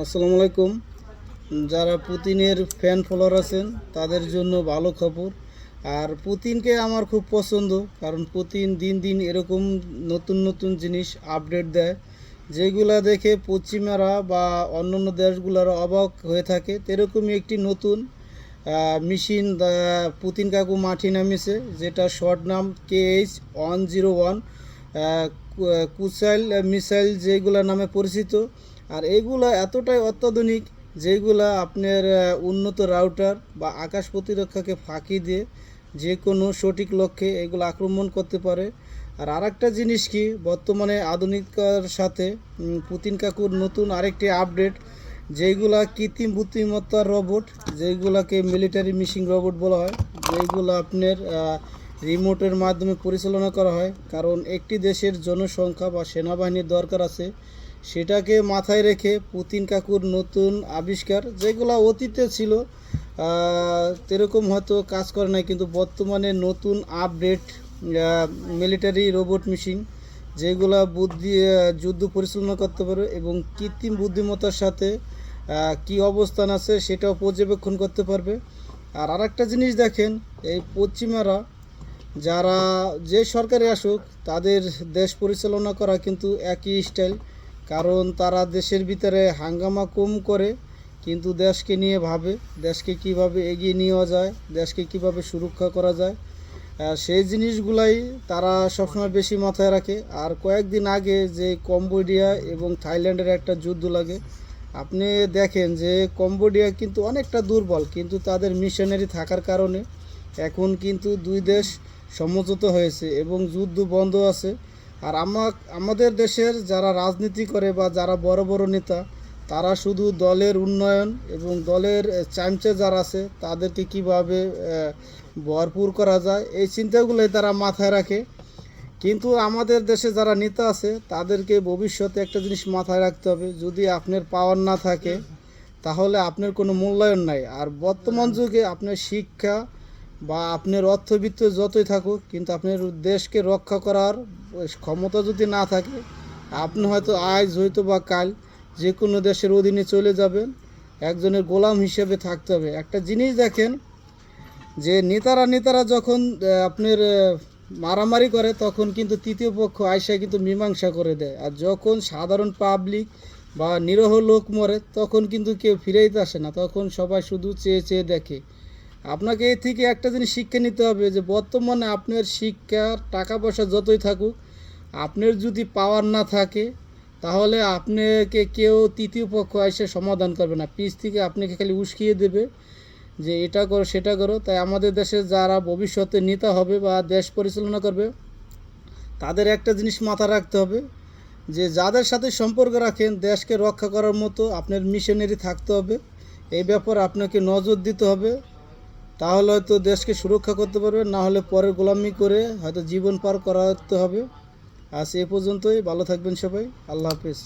আসসালামু আলাইকুম। যারা পুতিনের ফ্যান ফলোয়ার আছেন, তাদের জন্য ভালো খবর। আর পুতিনকে আমার খুব পছন্দ, কারণ পুতিন দিন দিন এরকম নতুন নতুন জিনিস আপডেট দেয়, যেগুলা দেখে পশ্চিমারা বা অন্যান্য দেশগুলোরা অবাক হয়ে থাকে। এরকমই একটি নতুন মেশিন পুতিন কাকু মাঠে নামিয়েছে, যেটা শর্ট নাম K H one zero one কুসাইল missile যেগুলা নামে পরিচিত। আর এইগুলা এতটাই অত্যাধুনিক যেগুলা আপনার উন্নত রাউটার বা আকাশ প্রতিরক্ষাকে ফাঁকি দিয়ে যে কোনো সঠিক লক্ষ্যে এগুলো আক্রমণ করতে পারে। আর আরেকটা জিনিস কি, বর্তমানে আধুনিকার সাথে পুতিন কাকুর নতুন আরেকটি আপডেট যেগুলা কৃত্রিম বুদ্ধিমত্তার রোবট যেগুলাকে মিলিটারি মিশিং রোবট বলা হয়, যেগুলো আপনার রিমোটের মাধ্যমে পরিচালনা করা হয়। কারণ একটি দেশের জনসংখ্যা বা সেনাবাহিনীর দরকার আছে। সেটাকে মাথায় রেখে পুতিন কাকুর নতুন আবিষ্কার যেগুলো অতীতে ছিল আহ, সেরকম হয়তো কাজ করে নাই কিন্তু বর্তমানে নতুন আপডেট মিলিটারি রোবট মেশিন যেগুলা বুদ্ধি যুদ্ধ পরিচালনা করতে পারে এবং কৃত্রিম বুদ্ধিমত্তার সাথে কি অবস্থান আছে সেটাও পর্যবেক্ষণ করতে পারবে। আর আরেকটা জিনিস দেখেন এই পশ্চিমারা যারা যে সরকারে আসুক তাদের দেশ পরিচালনা করা কিন্তু একই স্টাইল কারণ তারা দেশের ভিতরে হাঙ্গামা কম করে, কিন্তু দেশকে নিয়ে ভাবে, দেশকে কীভাবে এগিয়ে নেওয়া যায়, দেশকে কীভাবে সুরক্ষা করা যায় সেই জিনিসগুলাই তারা সবসময় বেশি মাথায় রাখে। আর কয়েকদিন আগে যে কম্বোডিয়া এবং থাইল্যান্ডের একটা যুদ্ধ লাগে, আপনি দেখেন যে কম্বোডিয়া কিন্তু অনেকটা দুর্বল, কিন্তু তাদের মিশনারি থাকার কারণে এখন কিন্তু দুই দেশ সমঝোতা হয়েছে এবং যুদ্ধ বন্ধ আছে। আর আমা আমাদের দেশের যারা রাজনীতি করে বা যারা বড় বড় নেতা, তারা শুধু দলের উন্নয়ন এবং দলের চামচে যারা আছে, তাদেরকে কীভাবে ভরপুর করা যায়, এই চিন্তাগুলোই তারা মাথায় রাখে। কিন্তু আমাদের দেশে যারা নেতা আছে, তাদেরকে ভবিষ্যতে একটা জিনিস মাথায় রাখতে হবে। যদি আপনার পাওয়ার না থাকে, তাহলে আপনার কোনো মূল্যায়ন নাই। আর বর্তমান যুগে আপনার শিক্ষা বা আপনার অর্থবিত্ত যতই থাকুক, কিন্তু আপনার দেশকে রক্ষা করার ক্ষমতা যদি না থাকে, আপনি হয়তো আজ হয়তো বা কাল যে কোনো দেশের অধীনে চলে যাবেন, একজনের গোলাম হিসেবে থাকতে হবে। একটা জিনিস দেখেন, যে নেতারা নেতারা যখন আপনার মারামারি করে, তখন কিন্তু তৃতীয় পক্ষ আয়সা কিন্তু মীমাংসা করে দেয়। আর যখন সাধারণ পাবলিক বা নিরহ লোক মরে, তখন কিন্তু কেউ ফিরেইতে আসে না। তখন সবাই শুধু চেয়ে চেয়ে দেখে। আপনাকে এ থেকে একটা জিনিস শিক্ষা নিতে হবে যে বর্তমানে আপনার শিক্ষা টাকা পয়সা যতই থাকুক, আপনার যদি পাওয়ার না থাকে, তাহলে আপনাকে কেউ তৃতীয় পক্ষ এসে সমাধান করবে না। পিছ থেকে আপনাকে খালি উস্কিয়ে দেবে যে এটা করো, সেটা করো। তাই আমাদের দেশে যারা ভবিষ্যতে নেতা হবে বা দেশ পরিচালনা করবে, তাদের একটা জিনিস মাথা রাখতে হবে যে যাদের সাথে সম্পর্ক রাখেন, দেশকে রক্ষা করার মতো আপনার মিশনারি থাকতে হবে। এই ব্যাপারে আপনাকে নজর দিতে হবে। তাহলে হয়তো দেশকে সুরক্ষা করতে পারবে, না হলে পরে গোলামি করে হয়তো জীবন পার করাতে হবে। আজ এ পর্যন্তই, ভালো থাকবেন সবাই, আল্লাহ হাফিজ।